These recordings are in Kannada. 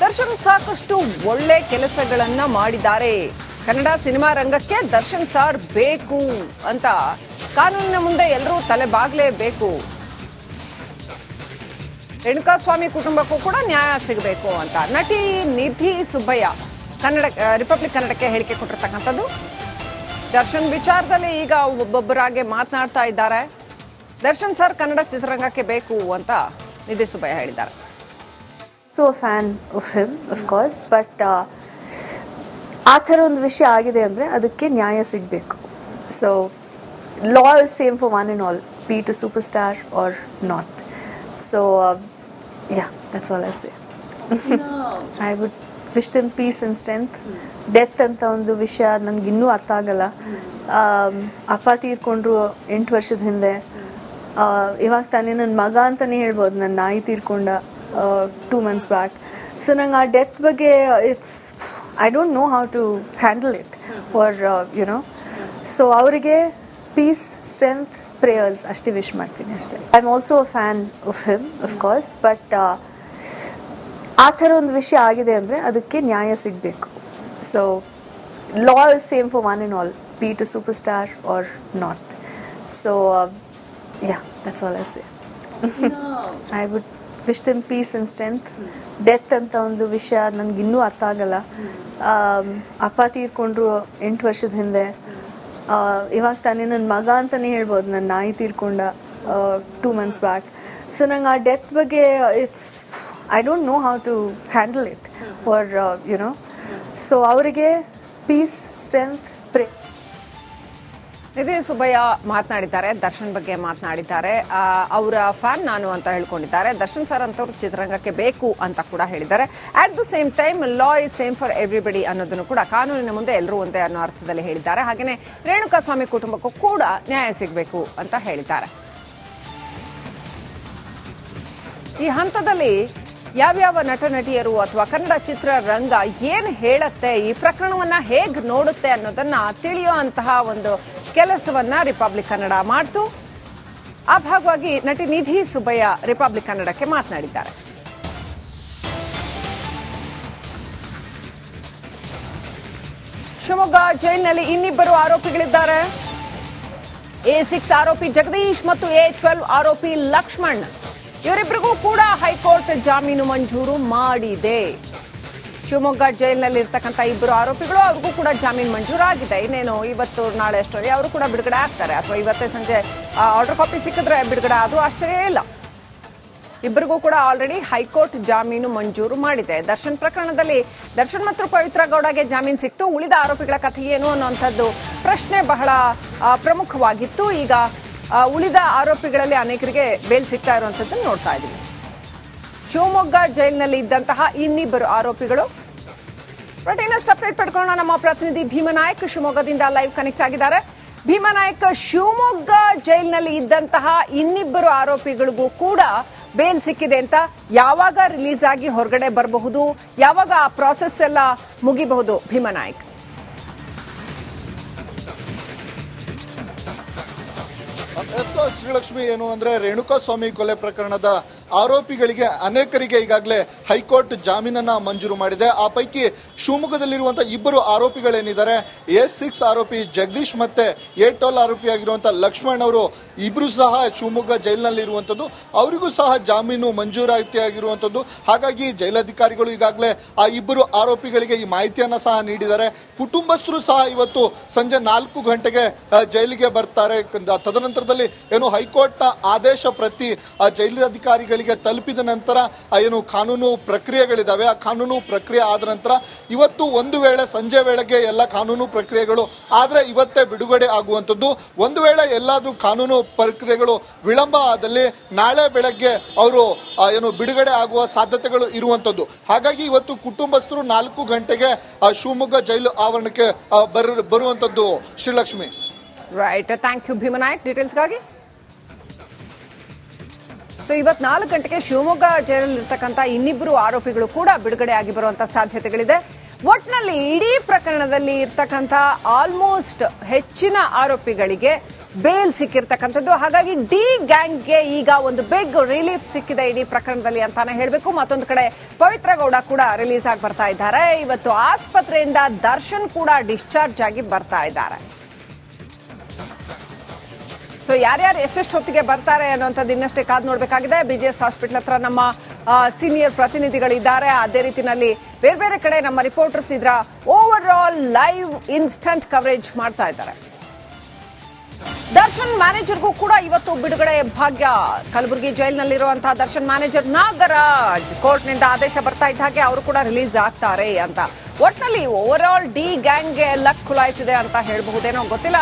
ದರ್ಶನ್ ಸಾಕಷ್ಟು ಒಳ್ಳೆ ಕೆಲಸಗಳನ್ನ ಮಾಡಿದ್ದಾರೆ. ಕನ್ನಡ ಸಿನಿಮಾ ರಂಗಕ್ಕೆ ದರ್ಶನ್ ಸಾರ್ ಬೇಕು ಅಂತ ಕಾನೂನಿನ ಮುಂದೆ ಎಲ್ಲರೂ ತಲೆ ಬಾಗ್ಲೇಬೇಕು ರೇಣುಕಾಸ್ವಾಮಿ ಕುಟುಂಬಕ್ಕೂ ಕೂಡ ನ್ಯಾಯ ಸಿಗಬೇಕು ಅಂತ. ನಟಿ ನಿಧಿ ಸುಬ್ಬಯ್ಯ ಕನ್ನಡ, ರಿಪಬ್ಲಿಕ್ ಕನ್ನಡಕ್ಕೆ ಹೇಳಿಕೆ ಕೊಟ್ಟಿರ್ತಕ್ಕಂಥದ್ದು. ದರ್ಶನ್ ವಿಚಾರದಲ್ಲಿ ಈಗ ಒಬ್ಬೊಬ್ಬರಾಗೆ ಮಾತನಾಡ್ತಾ ಇದ್ದಾರೆ. ದರ್ಶನ್ ಸರ್ ಕನ್ನಡ ಚಿತ್ರರಂಗಕ್ಕೆ ಬೇಕು ಅಂತ ನಿಧಿ ಸುಬ್ಬಯ್ಯ ಹೇಳಿದ್ದಾರೆ. So fan of him of course but ಆ ಥರ ಒಂದು ವಿಷಯ ಆಗಿದೆ ಅಂದರೆ ಅದಕ್ಕೆ ನ್ಯಾಯ ಸಿಗಬೇಕು. So law is same for one and all be to superstar are not so yeah that's all I say I would wish them peace and strength death ಅಂತ ಒಂದು ವಿಷಯ ನನಗೆ ಇನ್ನೂ ಅರ್ಥ ಆಗಲ್ಲ. ಆಮ್, ಅಪ್ಪ ತೀರ್ಕೊಂಡ್ರು ಎಂಟು ವರ್ಷದ ಹಿಂದೆ. ಆ, ಇವಾಗ ತಾನೇ ನನ್ನ ಮಗ ಅಂತಲೇ ಹೇಳ್ಬೋದು ನನ್ನ ನಾಯಿ ತೀರ್ಕೊಂಡ. ಟೂ ಮಂತ್ಸ್ ಬ್ಯಾಕ್ ಸೊ ನಂಗೆ ಆ ಡೆತ್ ಬಗ್ಗೆ it's I don't know how to handle it or you know so ಅವರಿಗೆ ಪೀಸ್ ಸ್ಟ್ರೆಂತ್ ಪ್ರೇಯರ್ಸ್ ಅಷ್ಟೇ ವಿಶ್ ಮಾಡ್ತೀನಿ ಅಷ್ಟೇ. I am also a fan of him of course but ಆ ಥರ ಒಂದು ವಿಷಯ ಆಗಿದೆ ಅಂದರೆ ಅದಕ್ಕೆ ನ್ಯಾಯ ಸಿಗಬೇಕು. So law is same for one and all be to superstar are not so yeah that's all I say I would wish them peace and strength death ಅಂತ ಒಂದು ವಿಷಯ ನನಗೆ ಇನ್ನೂ ಅರ್ಥ ಆಗಲ್ಲ. ಅಪ್ಪ ತೀರ್ಕೊಂಡ್ರು ಎಂಟು ವರ್ಷದ ಹಿಂದೆ. ಇವಾಗ ತಾನೇ ನನ್ನ ಮಗ ಅಂತಲೇ ಹೇಳ್ಬೋದು ನನ್ನ ನಾಯಿ ತೀರ್ಕೊಂಡ ಟೂ ಮಂತ್ಸ್ ಬ್ಯಾಕ್ ಸೊ ನಂಗೆ ಆ ಡೆತ್ ಬಗ್ಗೆ it's I don't know how to handle it for you know so ಅವರಿಗೆ peace strength pray Nidhi Subbaiah ಮಾತನಾಡಿದ್ದಾರೆ, ದರ್ಶನ್ ಬಗ್ಗೆ ಮಾತನಾಡಿದ್ದಾರೆ. ಅವರ ಫ್ಯಾನ್ ನಾನು ಅಂತ ಹೇಳ್ಕೊಂಡಿದ್ದಾರೆ. ದರ್ಶನ್ ಸರ್ ಅಂತವ್ರು ಚಿತ್ರರಂಗಕ್ಕೆ ಬೇಕು ಅಂತ ಕೂಡ ಹೇಳಿದ್ದಾರೆ. At the same time law is same for everybody ಅನ್ನೋದನ್ನು ಕೂಡ ಕಾನೂನಿನ ಮುಂದೆ ಎಲ್ಲರೂ ಒಂದೇ ಅನ್ನೋ ಅರ್ಥದಲ್ಲಿ ಹೇಳಿದ್ದಾರೆ. ಹಾಗೆಯೇ ರೇಣುಕಾಸ್ವಾಮಿ ಕುಟುಂಬಕ್ಕೂ ಕೂಡ ನ್ಯಾಯ ಸಿಗಬೇಕು ಅಂತ ಹೇಳಿದ್ದಾರೆ. ಈ ಹಂತದಲ್ಲಿ ಯಾವ್ಯಾವ ನಟ, ನಟಿಯರು ಅಥವಾ ಕನ್ನಡ ಚಿತ್ರರಂಗ ಏನು ಹೇಳತ್ತೆ, ಈ ಪ್ರಕರಣವನ್ನ ಹೇಗೆ ನೋಡುತ್ತೆ ಅನ್ನೋದನ್ನ ತಿಳಿಯುವಂತಹ ಒಂದು ಕೆಲಸವನ್ನ ರಿಪಬ್ಲಿಕ್ ಕನ್ನಡ ಮಾಡ್ತು. ಆ ಭಾಗವಾಗಿ ನಟಿ ನಿಧಿ ಸುಬ್ಬಯ್ಯ ರಿಪಬ್ಲಿಕ್ ಕನ್ನಡಕ್ಕೆ ಮಾತನಾಡಿದ್ದಾರೆ. ಶಿವಮೊಗ್ಗ ಜೈಲಿನಲ್ಲಿ ಇನ್ನಿಬ್ಬರು ಆರೋಪಿಗಳಿದ್ದಾರೆ. ಎ ಸಿಕ್ಸ್ ಆರೋಪಿ ಜಗದೀಶ್ ಮತ್ತು ಎ ಟ್ವೆಲ್ವ್ ಆರೋಪಿ ಲಕ್ಷ್ಮಣ್. ಇವರಿಬ್ಬರಿಗೂ ಕೂಡ ಹೈಕೋರ್ಟ್ ಜಾಮೀನು ಮಂಜೂರು ಮಾಡಿದೆ. ಶಿವಮೊಗ್ಗ ಜೈಲ್ನಲ್ಲಿ ಇರ್ತಕ್ಕಂಥ ಇಬ್ಬರು ಆರೋಪಿಗಳು, ಅವ್ರಿಗೂ ಕೂಡ ಜಾಮೀನು ಮಂಜೂರಾಗಿದೆ. ಇನ್ನೇನು ಇವತ್ತು ನಾಳೆ ಅಷ್ಟರಲ್ಲಿ ಅವರು ಕೂಡ ಬಿಡುಗಡೆ ಆಗ್ತಾರೆ. ಅಥವಾ ಇವತ್ತೇ ಸಂಜೆ ಆರ್ಡರ್ ಕಾಪಿ ಸಿಕ್ಕಿದ್ರೆ ಬಿಡುಗಡೆ ಅದು ಆಶ್ಚರ್ಯ ಇಲ್ಲ. ಇಬ್ಬರಿಗೂ ಕೂಡ ಆಲ್ರೆಡಿ ಹೈಕೋರ್ಟ್ ಜಾಮೀನು ಮಂಜೂರು ಮಾಡಿದೆ. ದರ್ಶನ್ ಪ್ರಕರಣದಲ್ಲಿ, ದರ್ಶನ್ ಮತ್ತು ಪವಿತ್ರ ಗೌಡಗೆ ಜಾಮೀನು ಸಿಕ್ತು. ಉಳಿದ ಆರೋಪಿಗಳ ಕಥೆ ಏನು ಅನ್ನುವಂಥದ್ದು ಪ್ರಶ್ನೆ ಬಹಳ ಪ್ರಮುಖವಾಗಿತ್ತು. ಈಗ ಉಳಿದ ಆರೋಪಿಗಳಲ್ಲಿ ಅನೇಕರಿಗೆ ಬೇಲ್ ಸಿಗ್ತಾ ಇರುವಂಥದ್ದನ್ನು ನೋಡ್ತಾ ಇದ್ದೀವಿ. ಶಿವಮೊಗ್ಗ ಜೈಲಿನಲ್ಲಿ ಇದ್ದಂತಹ ಇನ್ನಿಬ್ಬರು ಆರೋಪಿಗಳು. ಇನ್ನಷ್ಟು ಅಪ್ಡೇಟ್ ಪಡ್ಕೊಳ್ಳೋಣ. ನಮ್ಮ ಪ್ರತಿನಿಧಿ ಭೀಮನಾಯಕ್ ಶಿವಮೊಗ್ಗದಿಂದ ಲೈವ್ ಕನೆಕ್ಟ್ ಆಗಿದ್ದಾರೆ. ಭೀಮನಾಯಕ್ ಶಿವಮೊಗ್ಗ ಜೈಲಿನಲ್ಲಿ ಇದ್ದಂತಹ ಇನ್ನಿಬ್ಬರು ಆರೋಪಿಗಳಿಗೂ ಕೂಡ ಬೇಲ್ ಸಿಕ್ಕಿದೆ ಅಂತ ಯಾವಾಗ ರಿಲೀಸ್ ಆಗಿ ಹೊರಗಡೆ ಬರಬಹುದು? ಯಾವಾಗ ಆ ಪ್ರಾಸೆಸ್ ಎಲ್ಲ ಮುಗಿಬಹುದು? ಭೀಮನಾಯಕ್ ಎಸ್ ಶ್ರೀಲಕ್ಷ್ಮಿ ಏನು ಅಂದ್ರೆ ರೇಣುಕಾ ಸ್ವಾಮಿ ಕೊಲೆ ಪ್ರಕರಣದ ಆರೋಪಿಗಳಿಗೆ ಅನೇಕರಿಗೆ ಈಗಾಗಲೇ ಹೈಕೋರ್ಟ್ ಜಾಮೀನನ್ನ ಮಂಜೂರು ಮಾಡಿದೆ. ಆ ಪೈಕಿ ಶಿವಮೊಗ್ಗದಲ್ಲಿರುವಂತಹ ಇಬ್ಬರು ಆರೋಪಿಗಳೇನಿದ್ದಾರೆ? ಎ ಸಿಕ್ಸ್ ಆರೋಪಿ ಜಗದೀಶ್ ಮತ್ತೆ ಎ ಟೋಲ್ ಆರೋಪಿಯಾಗಿರುವಂತಹ ಲಕ್ಷ್ಮಣ್ ಅವರು ಇಬ್ಬರು ಸಹ ಶಿವಮೊಗ್ಗ ಜೈಲಿನಲ್ಲಿ ಇರುವಂತದ್ದು. ಅವರಿಗೂ ಸಹ ಜಾಮೀನು ಮಂಜೂರಾತಿ ಆಗಿರುವಂತದ್ದು ಹಾಗಾಗಿ ಜೈಲಧಿಕಾರಿಗಳು ಈಗಾಗಲೇ ಆ ಇಬ್ಬರು ಆರೋಪಿಗಳಿಗೆ ಈ ಮಾಹಿತಿಯನ್ನು ಸಹ ನೀಡಿದ್ದಾರೆ. ಕುಟುಂಬಸ್ಥರು ಸಹ ಇವತ್ತು ಸಂಜೆ ನಾಲ್ಕು ಗಂಟೆಗೆ ಜೈಲಿಗೆ ಬರ್ತಾರೆ. ತದನಂತರದಲ್ಲಿ ಏನು ಹೈಕೋರ್ಟ್ನ ಆದೇಶ ಪ್ರತಿ, ಆ ಜೈಲಾಧಿಕಾರಿಗಳಿಗೆ ತಲುಪಿದ ನಂತರ ಏನು ಕಾನೂನು ಪ್ರಕ್ರಿಯೆಗಳಿದ್ದಾವೆ ಆ ಕಾನೂನು ಪ್ರಕ್ರಿಯೆ ಆದ ನಂತರ ಇವತ್ತು ಒಂದು ವೇಳೆ ಸಂಜೆ ವೇಳೆಗೆ ಎಲ್ಲ ಕಾನೂನು ಪ್ರಕ್ರಿಯೆಗಳು, ಆದರೆ ಇವತ್ತೇ ಬಿಡುಗಡೆ ಆಗುವಂಥದ್ದು. ಒಂದು ವೇಳೆ ಎಲ್ಲಾದರೂ ಕಾನೂನು ಪ್ರಕ್ರಿಯೆಗಳು ವಿಳಂಬ ಆದಲ್ಲಿ ನಾಳೆ ಬೆಳಗ್ಗೆ ಅವರು ಏನು ಬಿಡುಗಡೆ ಆಗುವ ಸಾಧ್ಯತೆಗಳು ಇರುವಂಥದ್ದು. ಹಾಗಾಗಿ ಇವತ್ತು ಕುಟುಂಬಸ್ಥರು ನಾಲ್ಕು ಗಂಟೆಗೆ ಶಿವಮೊಗ್ಗ ಜೈಲು ಆವರಣಕ್ಕೆ ಬರ್, ಬರುವಂಥದ್ದು Srilakshmi. Right thank you Bheemanayak. ಡೀಟೇಲ್ಸ್ಗಾಗಿ so ಇವತ್ತು ನಾಲ್ಕು ಗಂಟೆಗೆ ಶಿವಮೊಗ್ಗ ಜೈಲಲ್ಲಿ ಇರ್ತಕ್ಕಂಥ ಇನ್ನಿಬ್ಬರು ಆರೋಪಿಗಳು ಕೂಡ ಬಿಡುಗಡೆ ಆಗಿ ಬರುವಂತ ಸಾಧ್ಯತೆಗಳಿದೆ. ಒಟ್ನಲ್ಲಿ ಇಡೀ ಪ್ರಕರಣದಲ್ಲಿ ಇರ್ತಕ್ಕಂಥ ಆಲ್ಮೋಸ್ಟ್ ಹೆಚ್ಚಿನ ಆರೋಪಿಗಳಿಗೆ ಬೇಲ್ ಸಿಕ್ಕಿರ್ತಕ್ಕಂಥದ್ದು. ಹಾಗಾಗಿ ಡಿ ಗ್ಯಾಂಗ್ಗೆ ಈಗ ಒಂದು ಬಿಗ್ ರಿಲೀಫ್ ಸಿಕ್ಕಿದೆ ಇಡೀ ಪ್ರಕರಣದಲ್ಲಿ ಅಂತಾನೆ ಹೇಳಬೇಕು. ಮತ್ತೊಂದು ಕಡೆ ಪವಿತ್ರ ಗೌಡ ಕೂಡ ರಿಲೀಸ್ ಆಗಿ ಬರ್ತಾ ಇದ್ದಾರೆ. ಇವತ್ತು ಆಸ್ಪತ್ರೆಯಿಂದ ದರ್ಶನ್ ಕೂಡ ಡಿಸ್ಚಾರ್ಜ್ ಆಗಿ ಬರ್ತಾ ಇದ್ದಾರೆ. ಸೊ ಯಾರ್ಯಾರು ಎಷ್ಟೆಷ್ಟು ಹೊತ್ತಿಗೆ ಬರ್ತಾರೆ ಅನ್ನೋಂಥದ್ದು ಇನ್ನಷ್ಟೇ ಕಾದು ನೋಡಬೇಕಾಗಿದೆ. ಬಿ ಜಿ ಎಸ್ ಹಾಸ್ಪಿಟಲ್ ಹತ್ರ ನಮ್ಮ ಸೀನಿಯರ್ ಪ್ರತಿನಿಧಿಗಳಿದ್ದಾರೆ. ಅದೇ ರೀತಿನಲ್ಲಿ ಬೇರೆ ಬೇರೆ ಕಡೆ ನಮ್ಮ ರಿಪೋರ್ಟರ್ಸ್ ಇದ್ರ overall live instant coverage ಮಾಡ್ತಾ ಇದ್ದಾರೆ. ದರ್ಶನ್ ಮ್ಯಾನೇಜರ್ಗೂ ಕೂಡ ಇವತ್ತು ಬಿಡುಗಡೆ ಭಾಗ್ಯ. ಕಲಬುರಗಿ ಜೈಲಿನಲ್ಲಿರುವಂತಹ ದರ್ಶನ್ ಮ್ಯಾನೇಜರ್ ನಾಗರಾಜ್ ಕೋರ್ಟ್ನಿಂದ ಆದೇಶ ಬರ್ತಾ ಇದ್ದ ಹಾಗೆ ಅವರು ಕೂಡ ರಿಲೀಸ್ ಆಗ್ತಾರೆ ಅಂತ. ಒಟ್ಟಿನಲ್ಲಿ ಓವರ್ ಆಲ್ ಡಿ ಗ್ಯಾಂಗ್ಗೆ ಲಕ್ ಖುಲಾಯಿಸಿದೆ ಅಂತ ಹೇಳಬಹುದೇನೋ ಗೊತ್ತಿಲ್ಲ.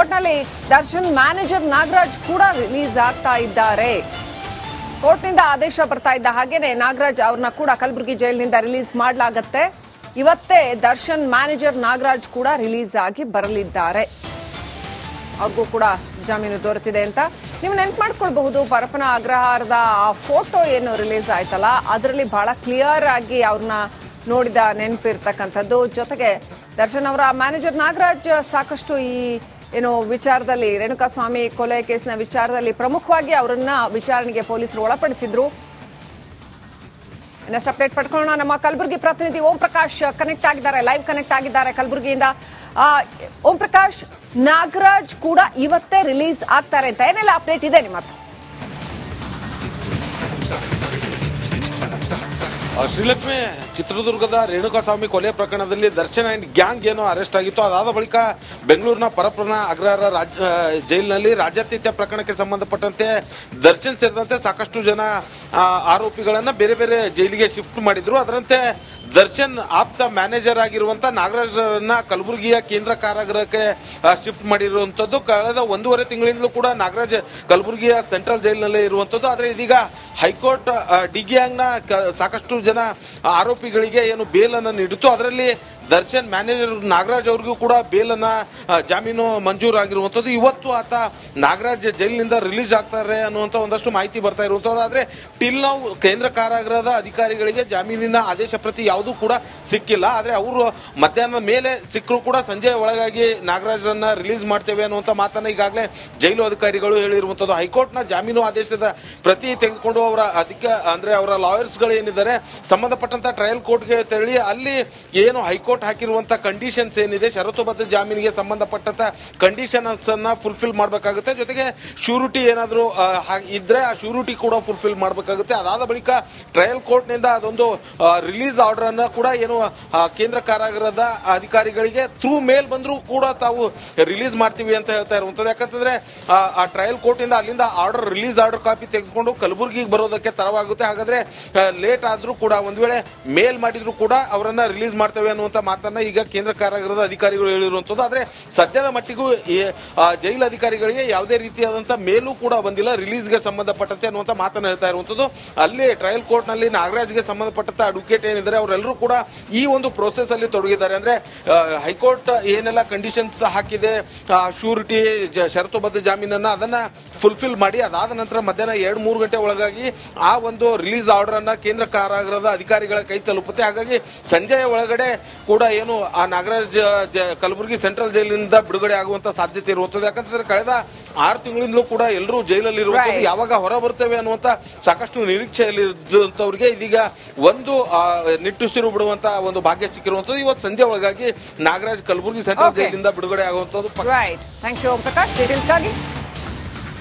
ಒಟ್ನಲ್ಲಿ ದರ್ಶನ್, ಮ್ಯಾನೇಜರ್ ನಾಗರಾಜ್ ಕೂಡ ರಿಲೀಸ್ ಆಗ್ತಾ ಇದ್ದಾರೆ. ಕೋರ್ಟ್ನಿಂದ ಆದೇಶ ಬರ್ತಾ ಇದ್ದ ಹಾಗೇನೆ ನಾಗರಾಜ್ ಅವ್ರನ್ನ ಕೂಡ ಕಲಬುರಗಿ ಜೈಲಿನಿಂದ ರಿಲೀಸ್ ಮಾಡಲಾಗತ್ತೆ. ಇವತ್ತೇ ದರ್ಶನ್, ಮ್ಯಾನೇಜರ್ ನಾಗರಾಜ್ ಕೂಡ ರಿಲೀಸ್ ಆಗಿ ಬರಲಿದ್ದಾರೆ. ಅವ್ರಿಗೂ ಕೂಡ ಜಾಮೀನು ದೊರೆತಿದೆ ಅಂತ ನೀವು ನೆನ್ಪು ಮಾಡ್ಕೊಳ್ಬಹುದು. ಪರಪನ ಅಗ್ರಹಾರದ ಆ ಫೋಟೋ ಏನು ರಿಲೀಸ್ ಆಯ್ತಲ್ಲ, ಅದರಲ್ಲಿ ಬಹಳ ಕ್ಲಿಯರ್ ಆಗಿ ಅವ್ರನ್ನ ನೋಡಿದ ನೆನಪಿರ್ತಕ್ಕಂಥದ್ದು. ಜೊತೆಗೆ ದರ್ಶನ್ ಅವರ ಮ್ಯಾನೇಜರ್ ನಾಗರಾಜ್ ಸಾಕಷ್ಟು ಈ ಏನು ವಿಚಾರದಲ್ಲಿ ರೇಣುಕಾಸ್ವಾಮಿ ಕೊಲೆ ಕೇಸಿನ ವಿಚಾರದಲ್ಲಿ ಪ್ರಮುಖವಾಗಿ ಅವರನ್ನ ವಿಚಾರಣೆಗೆ ಪೊಲೀಸರು ಒಳಪಡಿಸಿದ್ರು. ಇನ್ನಷ್ಟು ಅಪ್ಡೇಟ್ ಪಡ್ಕೊಳ್ಳೋಣ. ನಮ್ಮ ಕಲಬುರಗಿ ಪ್ರತಿನಿಧಿ ಓಂ ಪ್ರಕಾಶ್ ಕನೆಕ್ಟ್ ಆಗಿದ್ದಾರೆ ಲೈವ್ ಕನೆಕ್ಟ್ ಆಗಿದ್ದಾರೆ ಕಲಬುರಗಿಯಿಂದ. ಓಂ ಪ್ರಕಾಶ್ ನಾಗರಾಜ್ ಕೂಡ ಇವತ್ತೇ ರಿಲೀಸ್ ಆಗ್ತಾರೆ ಅಂತ. ಏನೆಲ್ಲ ಅಪ್ಡೇಟ್ ಇದೆ ನಿಮ್ಮ ಶ್ರೀಲಕ್ಷ್ಮಿ ಚಿತ್ರದುರ್ಗದ ರೇಣುಕಾಸ್ವಾಮಿ ಕೊಲೆ ಪ್ರಕರಣದಲ್ಲಿ ದರ್ಶನ್ ಅಂಡ್ ಗ್ಯಾಂಗ್ ಏನೋ ಅರೆಸ್ಟ್ ಆಗಿತ್ತು. ಅದಾದ ಬಳಿಕ ಬೆಂಗಳೂರಿನ ಪರಪ್ರನ ಅಗ್ರಹಾರ ರಾಜ್ ಜೈಲಿನಲ್ಲಿ ರಾಜ್ಯಾತೀತ್ಯ ಪ್ರಕರಣಕ್ಕೆ ಸಂಬಂಧಪಟ್ಟಂತೆ ದರ್ಶನ್ ಸೇರಿದಂತೆ ಸಾಕಷ್ಟು ಜನ ಆರೋಪಿಗಳನ್ನು ಬೇರೆ ಬೇರೆ ಜೈಲಿಗೆ ಶಿಫ್ಟ್ ಮಾಡಿದ್ರು. ಅದರಂತೆ ದರ್ಶನ್ ಆಪ್ತ ಮ್ಯಾನೇಜರ್ ಆಗಿರುವಂತ ನಾಗರಾಜ್ರನ್ನ ಕಲಬುರಗಿಯ ಕೇಂದ್ರ ಕಾರಾಗೃಹಕ್ಕೆ ಶಿಫ್ಟ್ ಮಾಡಿರುವಂತದ್ದು. ಕಳೆದ ಒಂದೂವರೆ ತಿಂಗಳಿಂದಲೂ ಕೂಡ ನಾಗರಾಜ್ ಕಲಬುರಗಿಯ ಸೆಂಟ್ರಲ್ ಜೈಲಿನಲ್ಲೇ ಇರುವಂತದ್ದು. ಆದರೆ ಇದೀಗ ಹೈಕೋರ್ಟ್ ಡಿಗ್ಯಾಂಗ್ನ ಸಾಕಷ್ಟು ಜನ ಆರೋಪಿಗಳಿಗೆ ಏನು ಬೇಲನ್ನು ನೀಡಿತ್ತು ಅದರಲ್ಲಿ ದರ್ಶನ್ ಮ್ಯಾನೇಜರ್ ನಾಗರಾಜ್ ಅವ್ರಿಗೂ ಕೂಡ ಬೇಲನ್ನ ಜಾಮೀನು ಮಂಜೂರಾಗಿರುವಂಥದ್ದು. ಇವತ್ತು ಆತ ನಾಗರಾಜ್ ಜೈಲಿನಿಂದ ರಿಲೀಸ್ ಆಗ್ತಾರೆ ಅನ್ನುವಂಥ ಒಂದಷ್ಟು ಮಾಹಿತಿ ಬರ್ತಾ ಇರುವಂಥದ್ದು. ಆದರೆ ಟಿಲ್ ನಾವು ಕೇಂದ್ರ ಕಾರಾಗೃಹದ ಅಧಿಕಾರಿಗಳಿಗೆ ಜಾಮೀನಿನ ಆದೇಶ ಪ್ರತಿ ಯಾವುದೂ ಕೂಡ ಸಿಕ್ಕಿಲ್ಲ. ಆದರೆ ಅವರು ಮಧ್ಯಾಹ್ನದ ಮೇಲೆ ಸಿಕ್ಕರೂ ಕೂಡ ಸಂಜೆ ಒಳಗಾಗಿ ನಾಗರಾಜರನ್ನು ರಿಲೀಸ್ ಮಾಡ್ತೇವೆ ಅನ್ನುವಂಥ ಮಾತನ್ನ ಈಗಾಗಲೇ ಜೈಲು ಅಧಿಕಾರಿಗಳು ಹೇಳಿರುವಂಥದ್ದು. ಹೈಕೋರ್ಟ್ನ ಜಾಮೀನು ಆದೇಶದ ಪ್ರತಿ ತೆಗೆದುಕೊಂಡು ಅವರ ಅಧಿಕ, ಅಂದರೆ ಅವರ ಲಾಯರ್ಸ್ಗಳು ಏನಿದ್ದಾರೆ, ಸಂಬಂಧಪಟ್ಟಂಥ ಟ್ರಯಲ್ ಕೋರ್ಟ್ಗೆ ತೆರಳಿ ಅಲ್ಲಿ ಏನು ಹೈಕೋರ್ಟ್ ಹಾಕಿರುವಂತ ಕಂಡೀಷನ್ಸ್ ಏನಿದೆ ಷರತ್ತುಬದ್ಧ ಜಾಮೀನಿಗೆ ಸಂಬಂಧಪಟ್ಟಂತ ಕಂಡೀಷನ್ಸ್ ಅನ್ನ ಫುಲ್ಫಿಲ್ ಮಾಡಬೇಕಾಗುತ್ತೆ. ಜೊತೆಗೆ ಶ್ಯೂರಿಟಿ ಏನಾದರೂ ಇದ್ರೆ ಆ ಶ್ಯೂರಿಟಿ ಕೂಡ ಫುಲ್ಫಿಲ್ ಮಾಡಬೇಕಾಗುತ್ತೆ. ಅದಾದ ಬಳಿಕ ಟ್ರಯಲ್ ಕೋರ್ಟ್ನಿಂದ ಅದೊಂದು ರಿಲೀಸ್ ಆರ್ಡರ್ ಅನ್ನ ಕೂಡ ಏನು ಕೇಂದ್ರ ಕಾರಾಗೃಹದ ಅಧಿಕಾರಿಗಳಿಗೆ ಥ್ರೂ ಮೇಲ್ ಬಂದರೂ ಕೂಡ ತಾವು ರಿಲೀಸ್ ಮಾಡ್ತೀವಿ ಅಂತ ಹೇಳ್ತಾ ಇರುವಂಥದ್ದು. ಯಾಕಂತಂದ್ರೆ ಆ, ಆ ಟ್ರಯಲ್ ಕೋರ್ಟಿಂದ ಅಲ್ಲಿಂದ ಆರ್ಡರ್ ರಿಲೀಸ್ ಆರ್ಡರ್ ಕಾಪಿ ತೆಗೆದುಕೊಂಡು ಕಲಬುರಗಿಗೆ ಬರೋದಕ್ಕೆ ತರವಾಗುತ್ತೆ ಹಾಗಾದ್ರೆ ಲೇಟ್ ಆದ್ರೂ ಕೂಡ ಒಂದ್ ವೇಳೆ ಮೇಲ್ ಮಾಡಿದ್ರು ಕೂಡ ಅವರನ್ನ ರಿಲೀಸ್ ಮಾಡ್ತೇವೆ ಅನ್ನುವಂಥ ಮಾತನ್ನ ಈಗ ಕೇಂದ್ರ ಕಾರಾಗೃಹದ ಅಧಿಕಾರಿಗಳು ಹೇಳಿರುವಂಥದ್ದು ಆದ್ರೆ ಸದ್ಯದ ಮಟ್ಟಿಗೂ ಜೈಲು ಅಧಿಕಾರಿಗಳಿಗೆ ಯಾವುದೇ ರೀತಿಯಾದಂಥ ಮೇಲೂ ಕೂಡ ಬಂದಿಲ್ಲ, ರಿಲೀಸ್ಗೆ ಸಂಬಂಧಪಟ್ಟಂತೆ ಅನ್ನುವಂಥ ಮಾತನ್ನ ಹೇಳ್ತಾ ಇರುವಂಥದ್ದು ಅಲ್ಲಿ ಟ್ರಯಲ್ ಕೋರ್ಟ್ನಲ್ಲಿ ನಾಗರಾಜ್ಗೆ ಸಂಬಂಧಪಟ್ಟಂತ ಅಡ್ವೊಕೇಟ್ ಏನಿದ್ದಾರೆ, ಅವರೆಲ್ಲರೂ ಕೂಡ ಈ ಒಂದು ಪ್ರೋಸೆಸ್ ಅಲ್ಲಿ ತೊಡಗಿದ್ದಾರೆ. ಅಂದ್ರೆ ಹೈಕೋರ್ಟ್ ಏನೆಲ್ಲ ಕಂಡೀಷನ್ಸ್ ಹಾಕಿದೆ ಶೂರಿಟಿ ಷರತ್ತುಬದ್ಧ ಜಾಮೀನನ್ನ ಅದನ್ನ ಫುಲ್ಫಿಲ್ ಮಾಡಿ, ಅದಾದ ನಂತರ ಮಧ್ಯಾಹ್ನ ಎರಡು ಮೂರು ಗಂಟೆ ಒಳಗಾಗಿ ಆ ಒಂದು ರಿಲೀಸ್ ಆರ್ಡರ್ ಅನ್ನ ಕೇಂದ್ರ ಕಾರಾಗೃಹದ ಅಧಿಕಾರಿಗಳ ಕೈ ತಲುಪುತ್ತೆ. ಹಾಗಾಗಿ ಸಂಜೆಯ ಒಳಗಡೆ ಏನು ಆ ನಾಗರಾಜ್ ಕಲಬುರಗಿ ಸೆಂಟ್ರಲ್ ಜೈಲಿನಿಂದ ಬಿಡುಗಡೆ ಆಗುವಂತ ಸಾಧ್ಯತೆ ಇರುವಂತದ್ದು. ಯಾಕಂತಂದ್ರೆ ಕಳೆದ ಆರು ತಿಂಗಳಿಂದಲೂ ಕೂಡ ಎಲ್ಲರೂ ಜೈಲಲ್ಲಿ ಇರುವಂತದ್ದು ಯಾವಾಗ ಹೊರ ಬರ್ತೇವೆ ಅನ್ನುವಂತ ಸಾಕಷ್ಟು ನಿರೀಕ್ಷೆಯಲ್ಲಿ ಇದ್ದಂಥವ್ರಿಗೆ ಇದೀಗ ಒಂದು ನಿಟ್ಟುಸಿರು ಬಿಡುವಂತ ಒಂದು ಭಾಗ್ಯ ಸಿಕ್ಕಿರುವಂತದ್ದು. ಇವತ್ತು ಸಂಜೆ ಒಳಗಾಗಿ ನಾಗರಾಜ್ ಕಲಬುರಗಿ ಸೆಂಟ್ರಲ್. ಜೈಲಿನಿಂದ ಬಿಡುಗಡೆ ಆಗುವಂತದ್ದು.